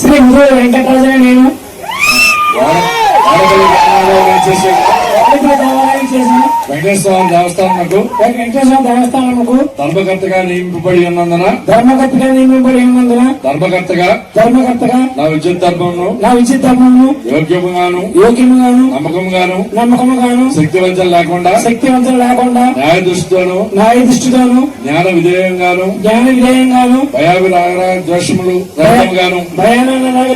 శ్రీ మురుగు వెంకటరాజుని నేను. వెంకటేశ్వర స్వామి దేవస్థానంకు వెంకటేశ్వర దేవస్థానముకు ధర్మకర్తగా నియమింపబడి ఉన్నందున ధర్మకర్తగా నియమింపబడి ఉన్నందున ధర్మకర్తగా ధర్మకర్తగా నా విద్యుత్ ధర్మమును నా విచిత్ర ధర్మమును యోగ్యముగాను యోగ్యముగాను నమ్మకముగాను నమ్మకముగాను శక్తివంచం లేకుండా శక్తివంతం లేకుండా న్యాయ దృష్టితోను న్యాయ దృష్టితోను జ్ఞాన విధేయంగాను జ్ఞాన విధేయంగాను భయాభిరాగ ద్వేషములు రహితముగాను భయాన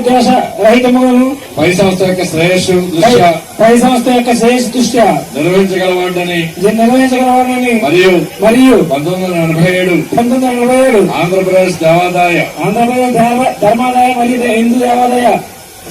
దోష రహితముగాను పై సంస్థ యొక్క శ్రేయస్సు దృష్ట్యా పై సంస్థ యొక్క శ్రేష్ఠ దృష్ట్యా నిర్వహించగలవాడని నిర్వహించగలవాలని మరియు మరియు పంతొమ్మిది వందల ఎనభై ఏడు. పంతొమ్మిది వందల నలభై ఏడు. ఆంధ్రప్రదేశ్ దేవాదాయ. ఆంధ్రప్రదేశ్ ధర్మాదాయ మరియు హిందూ దేవాదాయ.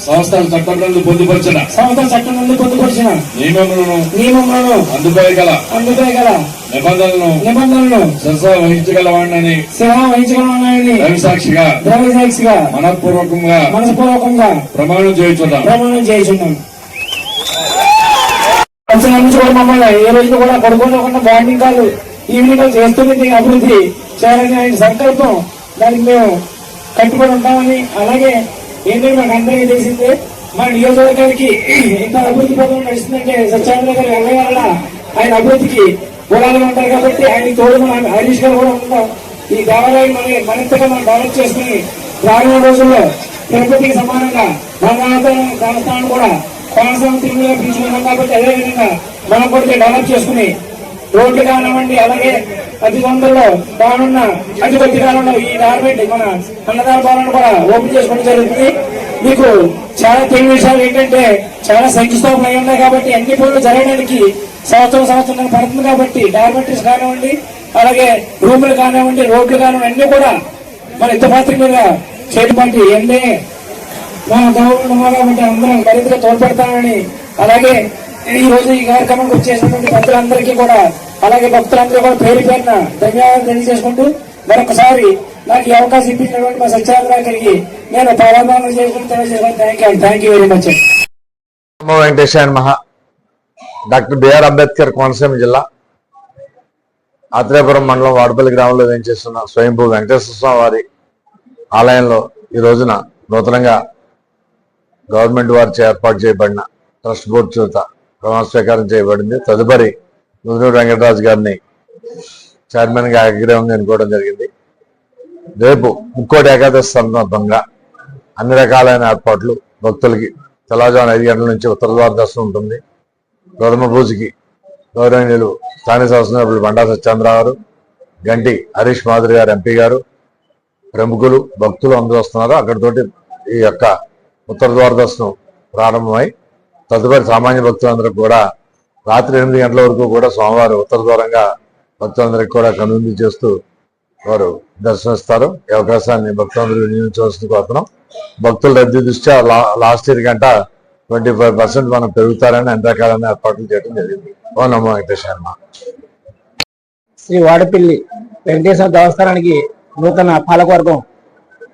సంస్థల చట్టంలో పొందుపరిచిన. సంస్థ చట్టం నుండి పొందుపరిచిన. నియమములను. నియమములను. అందుపై గల అందుపై గల నిబంధనలను. నిబంధనలను. శిరస వహించగలవాడని సేవ వహించగలనని రవి సాక్షిగా. మనపూర్వకంగా మనస్పూర్వకంగా. ప్రమాణం చేయుచున్నాం. ప్రమాణం చేస్తున్నాం సంవత్సరాల నుంచి కూడా మమ్మల్ని ఏ రోజు కూడా పడుకోకుండా మార్నింగ్ కాదు. ఈవినింగ్ కాల్ చేస్తుంది అభివృద్ధి. చేయాలని ఆయన సంకల్పం దానికి మేము కట్టుబడి ఉంటామని. అలాగే ఏంటంటే మాకు అందరికీ తెలిసిందే మా నియోజకవర్గానికి ఇంత అభివృద్ధి పథకం నడుస్తుందంటే సత్యానంద గారు వెళ్ళ వల్ల ఆయన అభివృద్ధికి మూలాలుగా ఉంటారు కాబట్టి ఆయన తోడు మన హరీష్ గారు కూడా ఉంటాం ఈ దేవాలయం మన మరింతగా మనం డెవలప్ చేసుకుని రానున్న రోజుల్లో తిరుపతికి సమానంగా రంగనాథ దేవస్థానం కూడా కోనసీమ తిరుగుగా పిలుచుకున్నాం కాబట్టి అదే విధంగా మనం కూడా డెవలప్ చేసుకుని రోడ్లు కానివ్వండి అలాగే అతి తొందరలో బాగున్న అతి కొద్ది కాలంలో ఈ గవర్నమెంట్ మన అన్నదాన భవనం కూడా ఓపెన్ చేసుకోవడం జరుగుతుంది. మీకు చాలా తెలివి విషయాలు ఏంటంటే చాలా శంకుస్థాపన అయి ఉన్నాయి కాబట్టి అన్ని పనులు జరగడానికి సంవత్సరం సంవత్సరం పడుతుంది కాబట్టి డార్మెంటరీస్ కానివ్వండి అలాగే రూములు కానివ్వండి రోడ్లు కానివ్వండి అన్ని కూడా మన యుద్ధపాత్ర మీద చేయటువంటి ఎన్నే మా గవర్నమెంట్ కాబట్టి అందరం మరింతగా తోడ్పడతానని అలాగే ఈ రోజు ఈ కార్యక్రమానికి వచ్చేసినటువంటి భక్తులందరికీ కూడా అలాగే భక్తులందరూ కూడా పేరు పేరున ధన్యవాదాలు తెలియజేసుకుంటూ మరొకసారి నాకు ఈ అవకాశం ఇప్పించినటువంటి మా సత్యానంద గారికి నేను పాదాభావం చేసుకుని తెలియజేసుకుని thank you thank you very much Venkateswara మహా డాక్టర్ బిఆర్ అంబేద్కర్ కోనసీమ జిల్లా. ఆత్రేపురం మండలం వాడపల్లి గ్రామంలో వేయించేస్తున్న స్వయంభూ వెంకటేశ్వర స్వామి వారి ఆలయంలో ఈ రోజున నూతనంగా గవర్నమెంట్ వారిచే ఏర్పాటు చేయబడిన ట్రస్ట్ బోర్డు చేత ప్రమాణస్వీకారం చేయబడింది. తదుపరి ముదినూరు వెంకటరాజు గారిని చైర్మన్గా ఎన్నుకోవడం జరిగింది. రేపు ముక్కోటి ఏకాదశి సందర్భంగా అన్ని రకాలైన ఏర్పాట్లు భక్తులకి తెల్లవారుజామున ఐదు గంటల నుంచి ఉత్తరద్వార దర్శనం ఉంటుంది. ప్రథమ పూజకి గౌరవనీయులు స్థానిక శాసనసభ్యులు బండా సత్యేంద్ర గారు గంటి హరీష్ మాధురి గారు ఎంపీ గారు ప్రముఖులు భక్తులు అందరూ వస్తున్నారు. అక్కడితోటి ఈ యొక్క ఉత్తర ద్వార దర్శనం ప్రారంభమై తదుపరి సామాన్య భక్తులందరూ కూడా రాత్రి ఎనిమిది గంటల వరకు కూడా స్వామివారు ఉత్తర ద్వారంగా భక్తులందరికీ కూడా కనువిందు చేస్తూ వారు దర్శనమిస్తారు. ఈ అవకాశాన్ని భక్తులందరూ వినియోగించవలసింది కోరుతున్నాం. భక్తుల రద్దీ దృష్ట్యా లా- లాస్ట్ ఇయర్ గంట ట్వంటీ ఫైవ్ పర్సెంట్ మనం పెరుగుతారని అన్ని ఏర్పాట్లు చేయడం జరిగింది. ఓ నమో వెంకటేశ్వర శ్రీ వాడపల్లి వెంకటేశ్వర దేవస్థానానికి నూతన పాలకవర్గం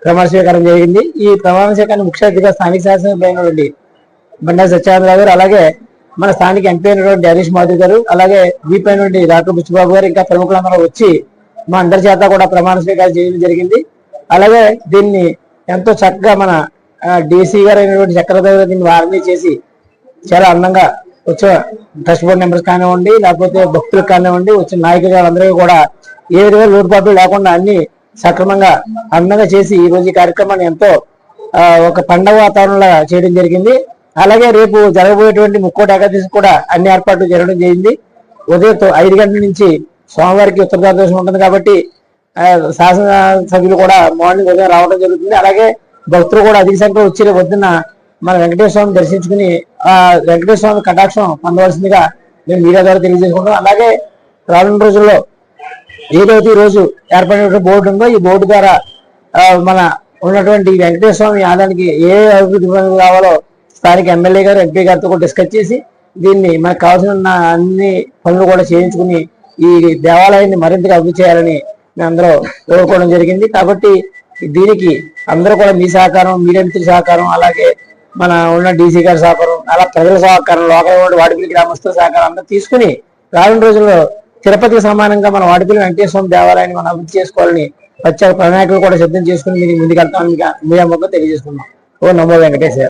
ప్రమాణ స్వీకారం జరిగింది. ఈ ప్రమాణ స్వీకారం ముఖ్య అతిథిగా స్థానిక శాసనసభ్యులైనటువంటి బండా సత్యానంద గారు అలాగే మన స్థానిక ఎంపీ అయినటువంటి హరీష్ మాధవ్ గారు అలాగే వీపీ నుండి డాక్టర్ బుచ్చిబాబు గారు ఇంకా ప్రముఖులందరూ వచ్చి మా అందరి చేత కూడా ప్రమాణ స్వీకారం చేయడం జరిగింది. అలాగే దీన్ని ఎంతో చక్కగా మన డీసీ గారు అయినటువంటి చక్రధర్ గారు దీన్ని వారిని చేసి చాలా అందంగా వచ్చే ట్రస్ట్ బోర్డు మెంబర్స్ కానివ్వండి లేకపోతే భక్తులకు కానివ్వండి వచ్చిన నాయకులు అందరికీ కూడా ఏ విధంగా లోటుపాట్లు లేకుండా అన్ని సక్రమంగా అందంగా చేసి ఈ రోజు ఈ కార్యక్రమాన్ని ఎంతో ఒక పండగ వాతావరణంలో చేయడం జరిగింది. అలాగే రేపు జరగబోయేటువంటి ముక్కోటి ఏకాదశి కూడా అన్ని ఏర్పాట్లు జరగడం జరిగింది. ఉదయం ఐదు గంటల నుంచి సోమవారికి ఉత్తర భారతదేశం ఉంటుంది కాబట్టి శాసన సభ్యులు కూడా మార్నింగ్ ఉదయం రావడం జరుగుతుంది. అలాగే భక్తులు కూడా అధిక సంఖ్యలో వచ్చి వద్దున పొద్దున్న మన వెంకటేశ్వర స్వామిని దర్శించుకుని ఆ వెంకటేశ్వర స్వామి కటాక్షం పొందవలసిందిగా మేము మీడియా ద్వారా తెలియజేసుకుంటాం అలాగే రానున్న రోజుల్లో ఏదైతే ఈ రోజు ఏర్పడినటువంటి బోర్డు ఉందో ఈ బోర్డు ద్వారా మన ఉన్నటువంటి వెంకటేశ్వర స్వామి ఆలయానికి ఏ అభివృద్ధి పనులు కావాలో స్థానిక ఎమ్మెల్యే గారు ఎంపీ గారితో కూడా డిస్కస్ చేసి దీన్ని మనకు కావాల్సిన అన్ని పనులు కూడా చేయించుకుని ఈ దేవాలయాన్ని మరింతగా అభివృద్ధి చేయాలని అందరూ కోరుకోవడం జరిగింది. కాబట్టి దీనికి అందరూ కూడా మీ సహకారం మీడియా మిత్రుల సహకారం అలాగే మన ఉన్న డీసీ గారి సహకారం అలా ప్రజల సహకారం లోకల్ వాడిపల్లి గ్రామస్తుల సహకారం అందరూ తీసుకుని రానున్న రోజుల్లో తిరుపతికి సమానంగా మన వాడిపల్లి వెంకటేశ్వర స్వామి దేవాలయాన్ని మనం అభివృద్ధి చేసుకోవాలని ప్రత్యేక ప్రణాళికలు కూడా సిద్ధం చేసుకుని మీకు ముందుకెళ్తామని మీకు మీడియా ముఖం తెలియజేస్తున్నాం ఓ నమో వెంకటేశ్వర